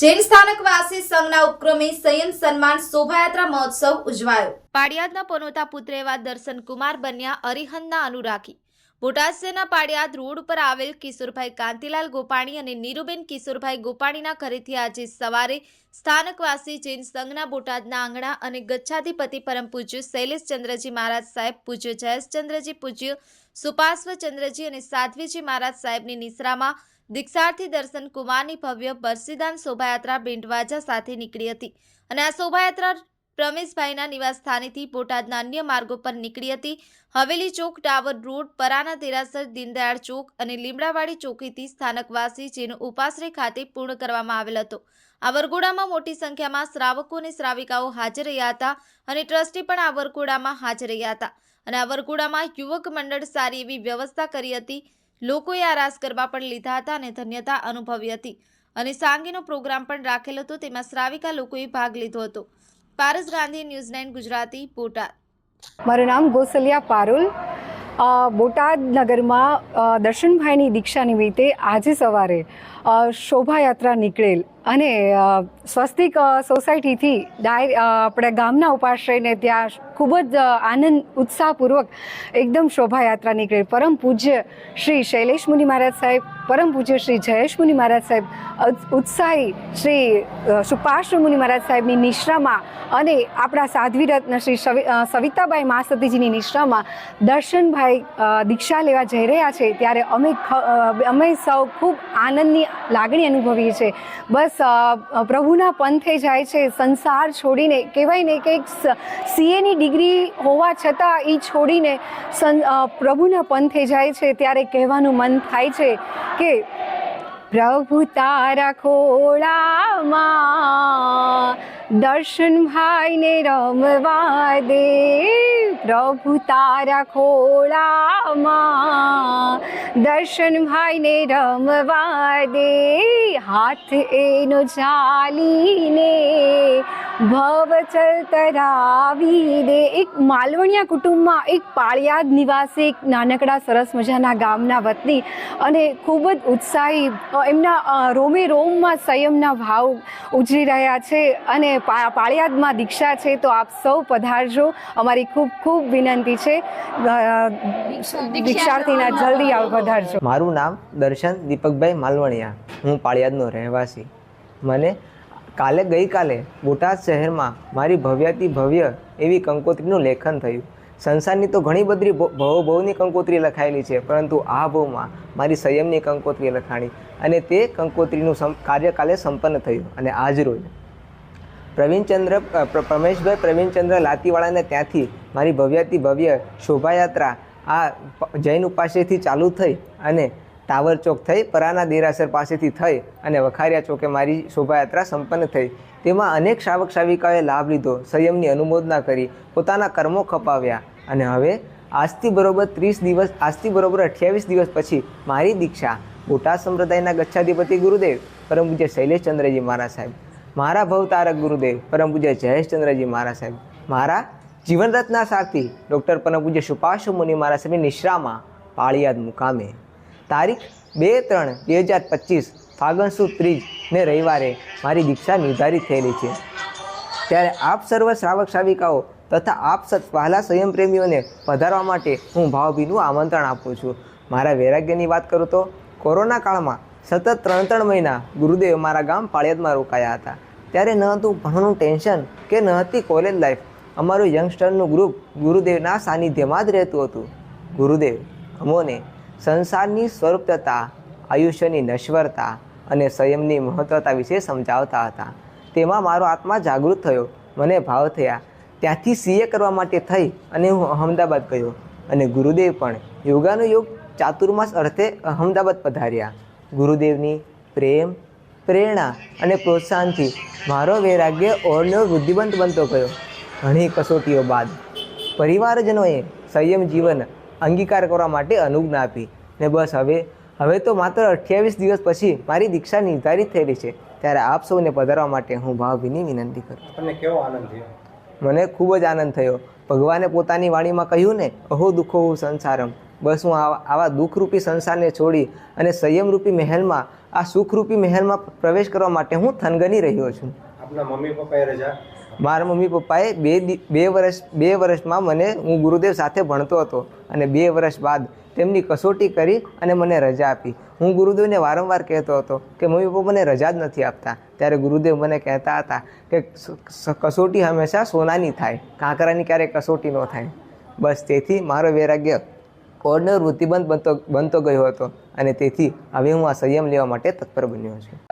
જૈન સ્થાનકવાસી સંઘના ઉપક્રમે સંયમ સન્માન શોભાયાત્રા મહોત્સવ ઉજવાયો. પાડિયાદના પનોતા પુત્ર એવા દર્શન કુમાર બન્યા અરિહંદના અનુરાગી. બોટાદ શહેરના પાડિયાદ રોડ ઉપર આવેલ કિશોરભાઈ કાંતિલાલ ગોપાણી અને નીરુબેન કિશોરભાઈ ગોપાણીના ઘરેથી આજે સવારે સ્થાનકવાસી જૈન સંઘના બોટાદના આંગણા અને ગચ્છાધિપતિ પરમ પૂજ્ય શૈલેષચંદ્રજી મહારાજ સાહેબ, પૂજ્ય જયેશચંદ્રજી, પૂજ્ય સુપાર્શ્વચંદ્રજી અને સાધ્વીજી મહારાજ સાહેબની નિશ્રામાં દીક્ષાર્થી દર્શન કુમારની ભવ્ય બરસીદાન શોભાયાત્રા બેન્ડવાજા સાથે નીકળી હતી અને આ શોભાયાત્રા પ્રમેશભાઈના નિવાસ સ્થાનેથી બોટાદના અન્ય માર્ગો પર નીકળી હતી. હવેલી ચોક, ટાવર રોડ, પરાના તેરાસર, દીનદયાળ ચોક અને લીમડાવાડી ચોકીથી સ્થાનકવાસી, જેનો ઉપાશ્રય ખાતે પૂર્ણ કરવામાં આવેલ હતો. આ વરઘોડામાં મોટી સંખ્યામાં શ્રાવકો અને શ્રાવિકાઓ હાજર રહ્યા હતા અને ટ્રસ્ટી પણ આ વરઘોડામાં હાજર રહ્યા હતા અને આ વરઘોડામાં યુવક મંડળ સારી એવી વ્યવસ્થા કરી હતી. લોકોએ આ રાસ ગરબા પણ લીધા હતા અને ધન્યતા અનુભવી હતી. અને સાંગીનો પ્રોગ્રામ પણ રાખેલો હતો, તેમાં શ્રાવિકા લોકોએ ભાગ લીધો હતો. પારસ ગાંધી, ન્યૂઝ ગુજરાતી, બોટાદ. મારું નામ ગોસલિયા પારુલ. બોટાદ નગરમાં દર્શનભાઈની દીક્ષા નિમિત્તે આજે સવારે શોભાયાત્રા નીકળેલ. અને સ્વસ્તિક સોસાયટીથી ડાય આપણે ગામના ઉપાશ્રયને ત્યાં ખૂબ જ આનંદ ઉત્સાહપૂર્વક એકદમ શોભાયાત્રા નીકળી. પરમ પૂજ્ય શ્રી શૈલેષ મુનિ મહારાજ સાહેબ પરમ પૂજ્ય શ્રી જયેશ મુનિ મહારાજ સાહેબ ઉત્સાહી શ્રી અ, સુપાર્શ્વ મુનિ મહારાજ સાહેબની નિશ્રામાં અને આપણા સાધ્વી રત્ન શ્રી સવિતાબાઈ મહાસતીજીની નિશ્રામાં દર્શનભાઈ દીક્ષા લેવા જઈ રહ્યા છે. ત્યારે અમે અમે સૌ ખૂબ આનંદની લાગણી અનુભવીએ છીએ. બસ પ્રભુના પંથે જાય છે, સંસાર છોડીને. કહેવાય ને કે સીએની ડિગ્રી હોવા છતાં એ છોડીને સં પ્રભુના પંથે જાય છે, ત્યારે કહેવાનું મન થાય છે કે, પ્રભુ તારા ખોળામાં દર્શન ભાઈને રમવા દે. પ્રભુ તારા ખોળામાં દર્શન ભાઈને રમવા દે. હાથ એનો ચાલીને ભવ ચલતરાવી દે એક માલવણિયા કુટુંબમાં એક પાળિયાદ નિવાસી એક નાનકડા સરસ મજાના ગામના વતની અને ખૂબ જ ઉત્સાહી એમના રોમે રોમમાં સંયમના ભાવ ઉજરી રહ્યા છે અને પા- પાળિયાદમાં દીક્ષા છે તો આપ સૌ પધારજો. અમારી ખૂબ ખૂબ વિનંતી છે. દીક્ષાર્થીના જલ્દી આવ પધારજો. મારું નામ દર્શન દીપકભાઈ માલવણિયા. હું પાળિયાદનો રહેવાસી. મને કાલે ગઈકાલે બોટાદ શહેરમાં મારી ભવ્યાતિ ભવ્ય એવી કંકોત્રીનું લેખન થયું. સંસારની તો ઘણી બધી ભવ, ભવની કંકોત્રી લખાયેલી છે, પરંતુ આ ભવમાં મારી સંયમની કંકોત્રી લખાણી અને તે કંકોત્રીનું કાર્યકાલે કાર્ય સંપન્ન થયું અને આજ રોજ. પ્રવીણચંદ્ર પ્રમેશભાઈ પ્રવીણચંદ્ર લાતીવાળાને ત્યાંથી મારી ભવ્યાતિ ભવ્ય શોભાયાત્રા આ જૈન ઉપાસેથી ચાલુ થઈ અને ટાવર ચોક થઈ, પરાના દેરાસર પાસેથી થઈ અને વખારિયા ચોકે મારી શોભાયાત્રા સંપન્ન થઈ. તેમાં અનેક શ્રાવક શ્રાવિકાઓએ લાભ લીધો, સંયમની અનુમોદના કરી, પોતાના કર્મો ખપાવ્યા અને હવે આજથી બરોબર ત્રીસ દિવસ, આજથી બરોબર અઠ્યાવીસ દિવસ પછી મારી દીક્ષા બોટાદ સંપ્રદાયના ગચ્છાધિપતિ ગુરુદેવ, પરમ પૂજ્ય શૈલેષચંદ્રજી મહારાજ સાહેબ. મારા ભવતારક ગુરુદેવ, પરમ પૂજ્ય જયેશચંદ્રજી મહારાજ સાહેબ. મારા જીવનરત્ના સાથી ડૉક્ટર પરમ પૂજ્ય સુપાશુ મુનિ મહારાજ સાહેબની નિશ્રામાં પાળિયાદ મુકામે તારીખ બે ત્રણ બે હજાર પચીસ ફાગણ સુદ ત્રીજ ને રવિવારે મારી દીક્ષા નિર્ધારિત થયેલી છે. ત્યારે આપ સર્વ શ્રાવક શ્રાવિકાઓ તથા આપ સત વહાલા સંયમ પ્રેમીઓને પધારવા માટે હું ભાવભીનું આમંત્રણ આપું છું. મારા વૈરાગ્યની વાત કરું તો કોરોના કાળમાં સતત ત્રણ ત્રણ મહિના ગુરુદેવ મારા ગામ પાળિયાદમાં રોકાયા હતા. ત્યારે ન હતું ભણવાનું ટેન્શન કે ન હતી કોલેજ લાઈફ અમારું યંગસ્ટરનું ગ્રુપ ગુરુદેવના સાનિધ્યમાં જ રહેતું હતું. ગુરુદેવ, અમોને સંસારની સ્વરૂપતા, આયુષ્યની નશ્વરતા અને સંયમની મહત્વતા વિશે સમજાવતા હતા. તેમાં મારો આત્મા જાગૃત થયો, મને ભાવ થયા. ત્યાંથી સીએ કરવા માટે થઈ અને હું અહમદાબાદ ગયો અને ગુરુદેવ પણ યોગાનો યોગ ચાતુર્માસ અર્થે અહમદાબાદ પધાર્યા. ગુરુદેવની પ્રેમ, પ્રેરણા અને પ્રોત્સાહનથી મારો વૈરાગ્ય ઓરનો વૃદ્ધિવંત બનતો ગયો. ઘણી કસોટીઓ બાદ પરિવારજનોએ સંયમ જીવન અંગીકાર કરવા માટે અનુજ્ઞા આપી. ને બસ હવે હવે તો માત્ર અઠ્યાવીસ દિવસ પછી મારી દીક્ષા નિર્ધારિત થયેલી છે. ત્યારે આપ સૌને પધારવા માટે હું ભાવભીની વિનંતી કરું તમને કેવો આનંદ થયો? મને ખૂબ જ આનંદ થયો. ભગવાને પોતાની વાણીમાં કહ્યું ને અહો દુઃખો હું સંસારમ. બસ હું આવા દુઃખરૂપી સંસારને છોડી અને સંયમરૂપી મહેલમાં આ સુખરૂપી મહેલમાં પ્રવેશ કરવા માટે હું થનગની રહ્યો છું. આપના મમ્મી પપ્પાએ રજા? મારા મમ્મી પપ્પાએ બે બે વર્ષ બે વર્ષમાં મને હું ગુરુદેવ સાથે ભણતો હતો અને બે વર્ષ બાદ તેમની કસોટી કરી અને મને રજા આપી. હું ગુરુદેવને વારંવાર કહેતો હતો કે, મમ્મી પપ્પા, મને રજા જ નથી આપતા. ત્યારે ગુરુદેવ મને કહેતા હતા કે કસોટી હંમેશા સોનાની થાય, કાંકરાની ક્યારેય કસોટી ન થાય. બસ તેથી મારો વૈરાગ્ય ઓર્ડનર વૃત્તિબંધ બનતો બનતો ગયો હતો અને તેથી હવે હું આ સંયમ લેવા માટે તત્પર બન્યો છું.